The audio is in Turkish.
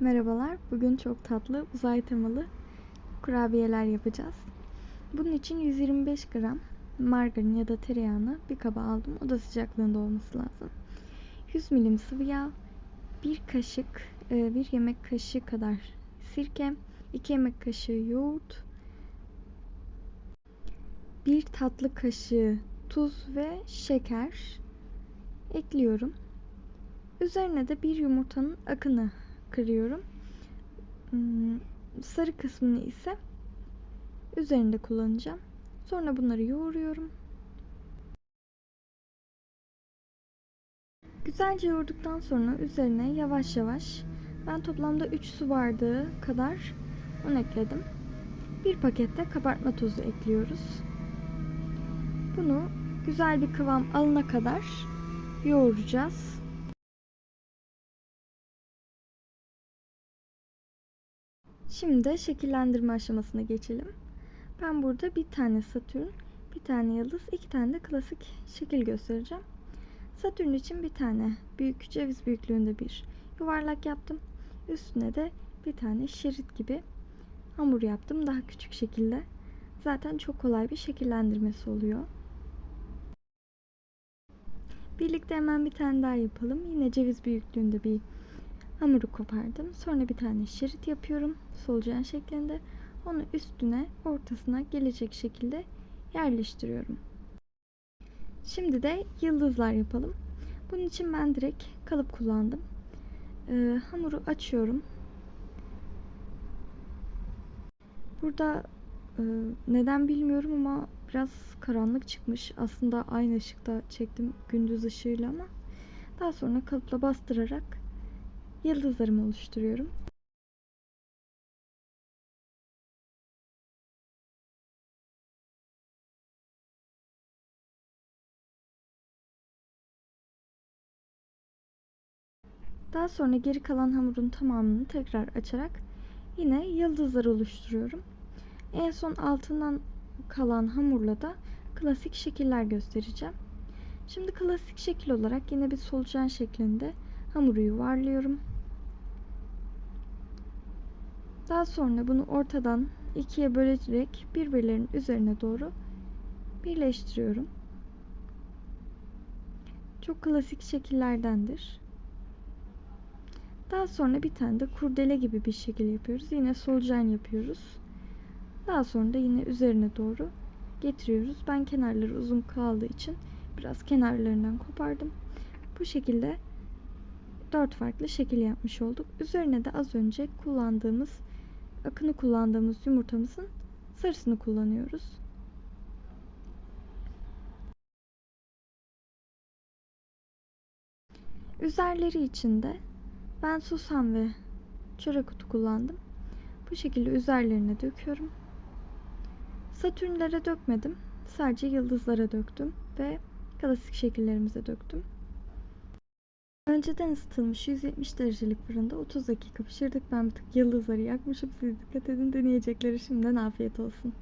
Merhabalar. Bugün çok tatlı uzay temalı kurabiyeler yapacağız. Bunun için 125 gram margarin ya da tereyağını bir kaba aldım. Oda sıcaklığında olması lazım. 100 milim sıvı yağ, bir kaşık, e, bir yemek kaşığı kadar sirke, 2 yemek kaşığı yoğurt, bir tatlı kaşığı tuz ve şeker ekliyorum. Üzerine de bir yumurtanın akını kırıyorum. Hmm, Sarı kısmını ise üzerinde kullanacağım. Sonra bunları yoğuruyorum. Güzelce yoğurduktan sonra üzerine yavaş yavaş ben toplamda 3 su bardağı kadar un ekledim. Bir pakette kabartma tozu ekliyoruz. Bunu güzel bir kıvam alana kadar yoğuracağız. Şimdi şekillendirme aşamasına geçelim. Ben burada bir tane Satürn, bir tane yıldız, iki tane de klasik şekil göstereceğim. Satürn için bir tane büyük ceviz büyüklüğünde bir yuvarlak yaptım. Üstüne de bir tane şerit gibi hamur yaptım daha küçük şekilde. Zaten çok kolay bir şekillendirmesi oluyor. Birlikte hemen bir tane daha yapalım. Yine ceviz büyüklüğünde bir hamuru kopardım. Sonra bir tane şerit yapıyorum. Solucan şeklinde. Onu üstüne ortasına gelecek şekilde yerleştiriyorum. Şimdi de yıldızlar yapalım. Bunun için ben direkt kalıp kullandım. Ee, hamuru açıyorum. Burada e, neden bilmiyorum ama biraz karanlık çıkmış. Aslında aynı ışıkta çektim gündüz ışığıyla ama daha sonra kalıpla bastırarak yıldızlarımı oluşturuyorum. Daha sonra geri kalan hamurun tamamını tekrar açarak yine yıldızlar oluşturuyorum. En son altından kalan hamurla da klasik şekiller göstereceğim. Şimdi klasik şekil olarak yine bir solucan şeklinde hamuru yuvarlıyorum. Daha sonra bunu ortadan ikiye bölerek birbirlerinin üzerine doğru birleştiriyorum. Çok klasik şekillerdendir. Daha sonra bir tane de kurdele gibi bir şekil yapıyoruz. Yine solucan yapıyoruz. Daha sonra da yine üzerine doğru getiriyoruz. Ben kenarları uzun kaldığı için biraz kenarlarından kopardım. Bu şekilde dört farklı şekil yapmış olduk. Üzerine de az önce kullandığımız akını kullandığımız yumurtamızın sarısını kullanıyoruz. Üzerleri için de ben susam ve çörek otu kullandım. Bu şekilde üzerlerine döküyorum. Satürnlere dökmedim. Sadece yıldızlara döktüm ve klasik şekillerimize döktüm. Önceden ısıtılmış 170 derecelik fırında 30 dakika pişirdik. Ben bir tık yıldızları yakmışım. Siz dikkat edin deneyecekleri şimdiden afiyet olsun.